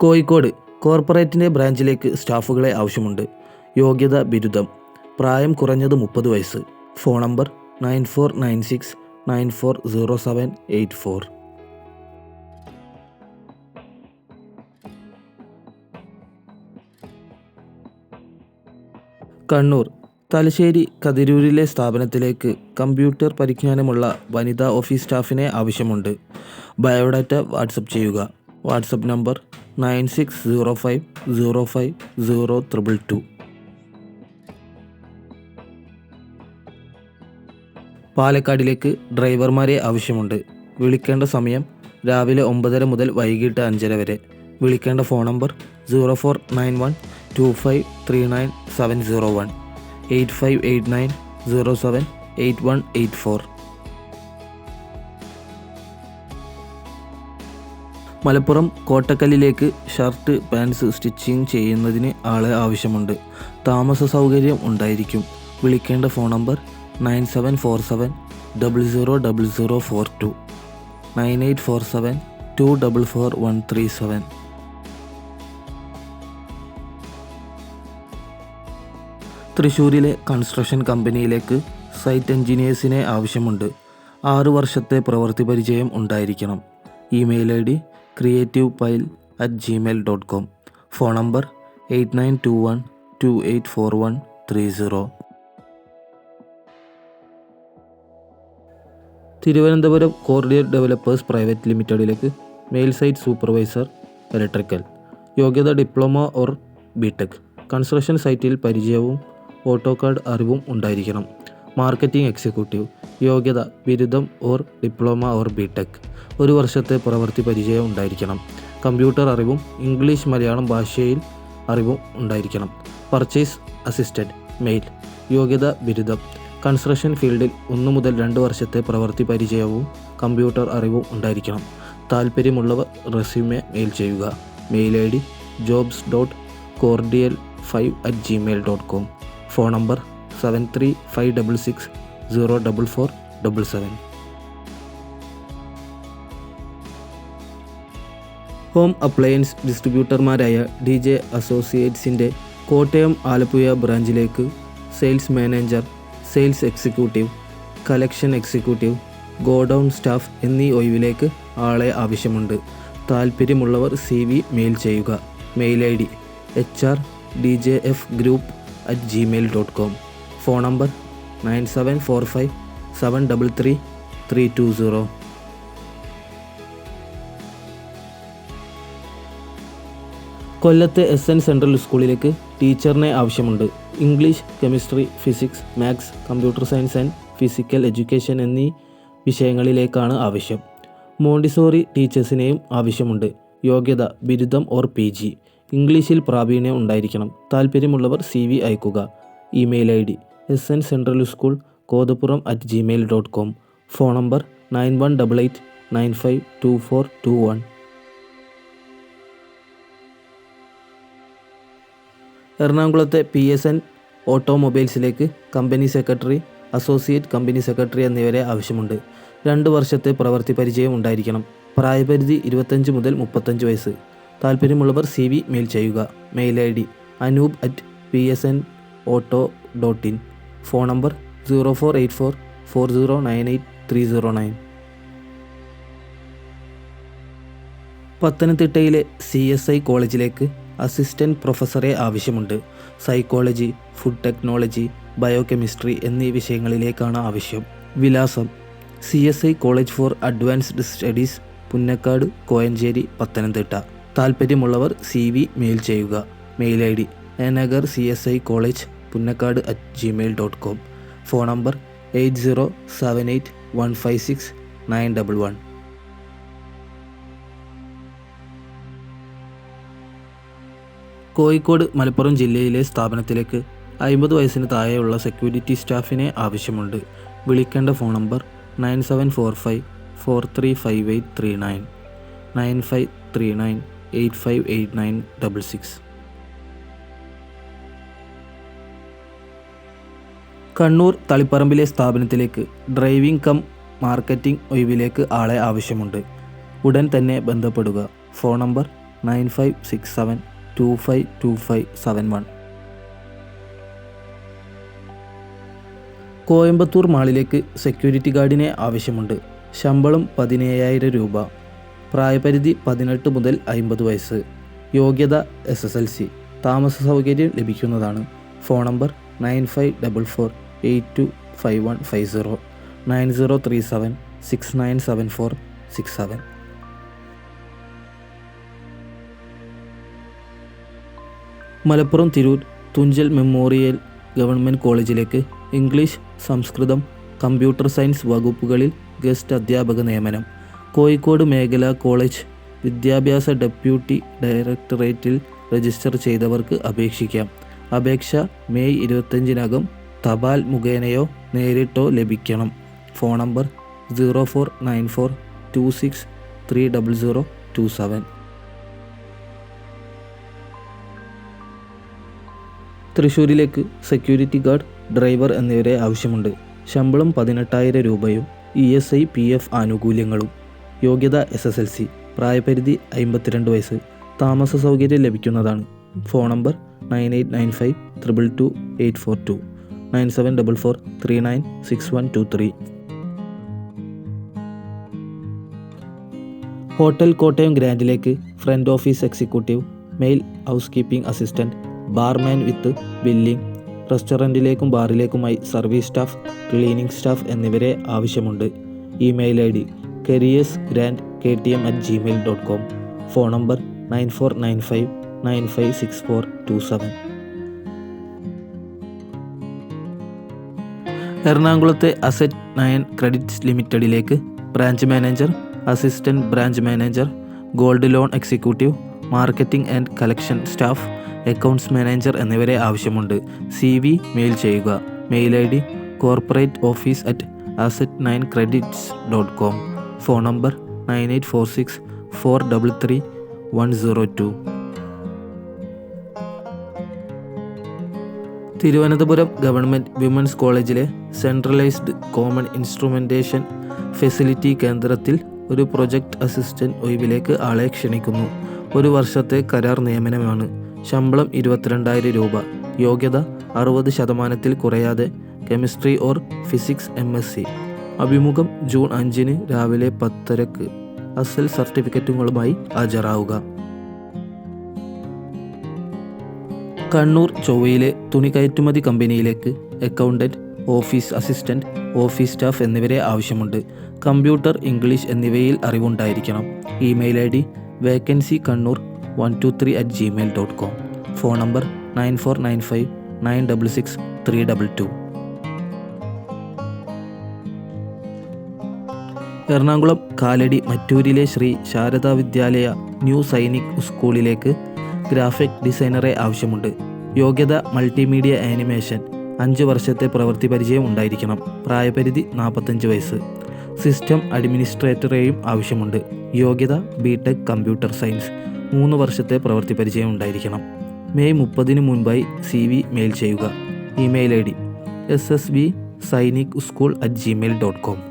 കോഴിക്കോട് കോർപ്പറേറ്റിന്റെ ബ്രാഞ്ചിലേക്ക് സ്റ്റാഫുകളെ ആവശ്യമുണ്ട്. യോഗ്യത ബിരുദം. പ്രായം കുറഞ്ഞത് മുപ്പത് വയസ്സ്. Phone number nine four nine six nine four zero seven eight four. Kannur Thalassery കതിരൂരിലെ സ്ഥാപനത്തിലേക്ക് കമ്പ്യൂട്ടർ പരിജ്ഞാനമുള്ള വനിതാ ഓഫീസ് സ്റ്റാഫിനെ ആവശ്യമുണ്ട്. ബയോഡാറ്റ വാട്സപ്പ് ചെയ്യുക. WhatsApp number nine six zero five zero five zero triple two. പാലക്കാടിലേക്ക് ഡ്രൈവർമാരെ ആവശ്യമുണ്ട്. വിളിക്കേണ്ട സമയം രാവിലെ ഒമ്പതര മുതൽ വൈകിട്ട് അഞ്ചര വരെ. വിളിക്കേണ്ട phone number zero four nine one two five three nine seven zero one. Eight five eight nine zero seven eight one eight four. Malappuram കോട്ടക്കല്ലിലേക്ക് shirt pants stitching ചെയ്യുന്നതിന് ആളെ ആവശ്യമുണ്ട്. താമസ സൗകര്യം ഉണ്ടായിരിക്കും. വിളിക്കേണ്ട phone number nine seven four seven double zero double zero four two nine eight four seven two double four one three seven. തൃശ്ശൂരിലെ construction കമ്പനിയിലേക്ക് site എഞ്ചിനീയേഴ്സിനെ ആവശ്യമുണ്ട്. ആറ് വർഷത്തെ പ്രവൃത്തി പരിചയം ഉണ്ടായിരിക്കണം. Email I D creative pile at Gmail dot com phone number eight nine two one two eight four one three zero Thiruvananthapuram cordial developers private ലിമിറ്റഡിലേക്ക് മെയിൽ സൈറ്റ് സൂപ്പർവൈസർ ഇലക്ട്രിക്കൽ യോഗ്യത ഡിപ്ലോമ ഓർ ബിടെക് കൺസ്ട്രക്ഷൻ സൈറ്റിൽ പരിചയവും auto card അറിവും ഉണ്ടായിരിക്കണം. Marketing executive യോഗ്യത ബിരുദം or diploma or BTech. ഒരു വർഷത്തെ പ്രവൃത്തി പരിചയം ഉണ്ടായിരിക്കണം. കമ്പ്യൂട്ടർ അറിവും ഇംഗ്ലീഷ് മലയാളം ഭാഷയിൽ അറിവും ഉണ്ടായിരിക്കണം. Purchase assistant male. യോഗ്യത ബിരുദം. കൺസ്ട്രക്ഷൻ ഫീൽഡിൽ ഒന്ന് മുതൽ രണ്ട് വർഷത്തെ പ്രവൃത്തി പരിചയവും കമ്പ്യൂട്ടർ അറിവും ഉണ്ടായിരിക്കണം. താല്പര്യമുള്ളവർ റെസ്യൂമെ മെയിൽ ചെയ്യുക. Mail I D jobs dot cordial five at Gmail dot com. Phone number seven three five double six zero double four double seven. Home appliance ഡിസ്ട്രിബ്യൂട്ടർമാരായ D J അസോസിയേറ്റ്സിന്റെ Kottayam Alappuzha ബ്രാഞ്ചിലേക്ക് sales manager sales executive collection executive godown staff എന്നീ ഒഴിവിലേക്ക് ആളെ ആവശ്യമുണ്ട്. താൽപ്പര്യമുള്ളവർ C V mail ചെയ്യുക. Mail I D H R D J F group at Gmail dot com phone number nine seven four five seven double three three two zero. കൊല്ലത്തെ S N central സ്കൂളിലേക്ക് ടീച്ചറിനെ ആവശ്യമുണ്ട്. English chemistry physics maths computer science and physical education എന്നീ വിഷയങ്ങളിലേക്കാണ് ആവശ്യം. Montessori ടീച്ചേഴ്സിനെയും ആവശ്യമുണ്ട്. യോഗ്യത ബിരുദം ഓർ പി ജി. ഇംഗ്ലീഷിൽ പ്രാവീണ്യം ഉണ്ടായിരിക്കണം. താല്പര്യമുള്ളവർ സി വി അയക്കുക. Email I D S N central school Kothappuram at Gmail dot com phone number nine one double eight nine five two four two one. എറണാകുളത്തെ P S N ഓട്ടോമൊബൈൽസിലേക്ക് company secretary associate company secretary എന്നിവരെ ആവശ്യമുണ്ട്. രണ്ട് വർഷത്തെ പ്രവൃത്തി പരിചയം ഉണ്ടായിരിക്കണം. പ്രായപരിധി ഇരുപത്തഞ്ച് മുതൽ മുപ്പത്തഞ്ച് വയസ്സ്. താല്പര്യമുള്ളവർ സി വി മെയിൽ ചെയ്യുക. Mail I D Anoop at P S N auto dot in. Phone number zero four eight four four zero nine eight three zero nine. പത്തനംതിട്ടയിലെ സി എസ് ഐ കോളേജിലേക്ക് അസിസ്റ്റന്റ് പ്രൊഫസറെ ആവശ്യമുണ്ട്. Psychology food technology biochemistry എന്നീ വിഷയങ്ങളിലേക്കാണ് ആവശ്യം. വിലാസം C S I college for advanced studies Punnakkad Koyanchery Pathanamthitta. താല്പര്യമുള്ളവർ C V mail ചെയ്യുക. Mail I D Nagar C S I college Punnakkad at Gmail dot com phone number eight zero seven eight one five six nine double one Kozhikode Malappuram ജില്ലയിലെ സ്ഥാപനത്തിലേക്ക് അമ്പത് വയസ്സിന് താഴെയുള്ള security സ്റ്റാഫിനെ ആവശ്യമുണ്ട്. വിളിക്കേണ്ട phone number nine seven four five four three five eight three nine nine five three nine eight five eight nine double six Kannur തളിപ്പറമ്പിലെ സ്ഥാപനത്തിലേക്ക് driving come marketing ഒഴിവിലേക്ക് ആളെ ആവശ്യമുണ്ട്. ഉടൻ തന്നെ ബന്ധപ്പെടുക. Phone number nine five six seven two five two five seven one. Coimbatore മാളിലേക്ക് security ഗാർഡിനെ ആവശ്യമുണ്ട്. ശമ്പളം പതിനേഴായിരം രൂപ. പ്രായപരിധി പതിനെട്ട് മുതൽ അമ്പത് വയസ്സ്. യോഗ്യത എസ് എസ് എൽ സി. താമസ സൗകര്യം ലഭിക്കുന്നതാണ്. Phone number nine five double four. Eight two five one five zero nine zero three seven six nine seven four six seven Malappuram Tirur Thunchan memorial government കോളേജിലേക്ക് English സംസ്കൃതം computer science വകുപ്പുകളിൽ guest അധ്യാപക നിയമനം. കോഴിക്കോട് മേഖലാ college വിദ്യാഭ്യാസ deputy ഡയറക്ടറേറ്റിൽ register ചെയ്തവർക്ക് അപേക്ഷിക്കാം. അപേക്ഷ May ഇരുപത്തഞ്ചിനകം തപാൽ മുഖേനയോ നേരിട്ടോ ലഭിക്കണം. Phone number zero four nine four two six three double zero two seven. തൃശ്ശൂരിലേക്ക് security guard driver എന്നിവരെ ആവശ്യമുണ്ട്. ശമ്പളം പതിനെട്ടായിരം രൂപയും E S I P F ആനുകൂല്യങ്ങളും. യോഗ്യത എസ് എസ് എൽ സി പ്രായപരിധി അമ്പത്തിരണ്ട് വയസ്സ് താമസ സൗകര്യം ലഭിക്കുന്നതാണ്. Phone number nine eight nine five triple two eight four two. Nine seven double four three nine six one two three. Hotel Kottayam ഗ്രാൻഡിലേക്ക് front office executive male house keeping assistant barman with billing റെസ്റ്റോറന്റിലേക്കും ബാറിലേക്കുമായി service staff cleaning staff എന്നിവരെ ആവശ്യമുണ്ട്. Email I D careers grand K T M at Gmail dot com phone number nine four nine five nine five six four two seven. എറണാകുളത്തെ asset nine credits ലിമിറ്റഡിലേക്ക് branch manager assistant branch manager gold loan executive marketing and collection staff accounts manager എന്നിവരെ ആവശ്യമുണ്ട്. C V mail ചെയ്യുക. Mail I D corporate office at asset nine credits dot com. Phone number nine eight four six four double three one zero two. Thiruvananthapuram government women's കോളേജിലെ centralised common instrumentation facility കേന്ദ്രത്തിൽ ഒരു project assistant ഒഴിവിലേക്ക് ആളെ ക്ഷണിക്കുന്നു. ഒരു വർഷത്തെ കരാർ നിയമനമാണ്. ശമ്പളം ഇരുപത്തിരണ്ടായിരം രൂപ. യോഗ്യത അറുപത് ശതമാനത്തിൽ കുറയാതെ chemistry or physics M S C. അഭിമുഖം ജൂൺ അഞ്ചിന് രാവിലെ പത്തരക്ക്. അസൽ സർട്ടിഫിക്കറ്റുകളുമായി ഹാജരാവുക. കണ്ണൂർ ചൊവ്വയിലെ തുണി കയറ്റുമതി കമ്പനിയിലേക്ക് accountant office assistant office staff എന്നിവരെ ആവശ്യമുണ്ട്. കമ്പ്യൂട്ടർ ഇംഗ്ലീഷ് എന്നിവയിൽ അറിവുണ്ടായിരിക്കണം. Email I D vacancy Kannur one two three at Gmail dot com. Phone number nine four nine five nine double six three double two. Ernakulam Kalady മറ്റൂരിലെ Shri Saradha Vidyalaya new Sainik സ്കൂളിലേക്ക് graphic ഡിസൈനറെ ആവശ്യമുണ്ട്. യോഗ്യത multimedia animation. അഞ്ച് വർഷത്തെ പ്രവൃത്തി പരിചയം ഉണ്ടായിരിക്കണം. പ്രായപരിധി നാൽപ്പത്തഞ്ച് വയസ്സ്. സിസ്റ്റം അഡ്മിനിസ്ട്രേറ്ററെയും ആവശ്യമുണ്ട്. യോഗ്യത ബിടെക് കമ്പ്യൂട്ടർ സയൻസ്. മൂന്ന് വർഷത്തെ പ്രവൃത്തി പരിചയം ഉണ്ടായിരിക്കണം. മെയ് മുപ്പതിന് മുൻപായി സി വി മെയിൽ ചെയ്യുക. Email I D. S S B Sainik school at Gmail dot com